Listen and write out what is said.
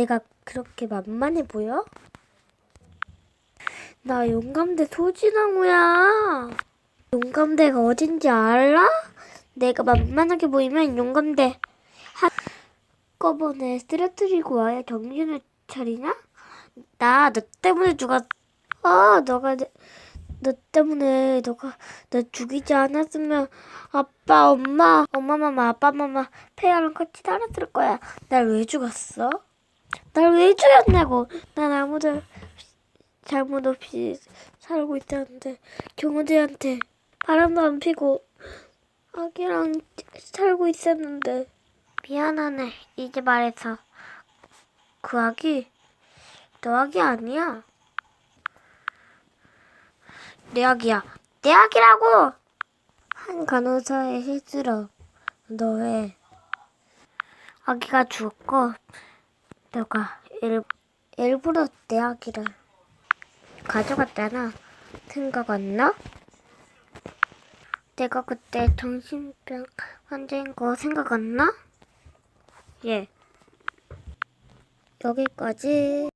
내가 그렇게 만만해 보여? 나 용감대 소진왕우야. 용감대가 어딘지 알아? 내가 만만하게 보이면 용감대 한꺼번에 쓰러뜨리고 와야 정신을 차리냐? 나 너 때문에 죽었. 아, 너가 내, 너 때문에 너가 나 죽이지 않았으면 아빠, 엄마, 엄마, 마마, 아빠, 마마, 폐하랑 같이 살았을 거야. 날 왜 죽었어? 날 왜 죽였냐고. 난 아무도 잘못 없이 살고 있었는데 경호대한테 바람도 안 피고 아기랑 살고 있었는데 미안하네. 이제 말해서 그 아기 너 아기 아니야. 내 아기야. 내 아기라고. 한 간호사의 실수로 너의 아기가 죽었고 너가 일, 일부러 내 아기를 가져갔잖아. 생각 안 나? 내가 그때 정신병 환자인 거 생각 안 나? 예. 여기까지.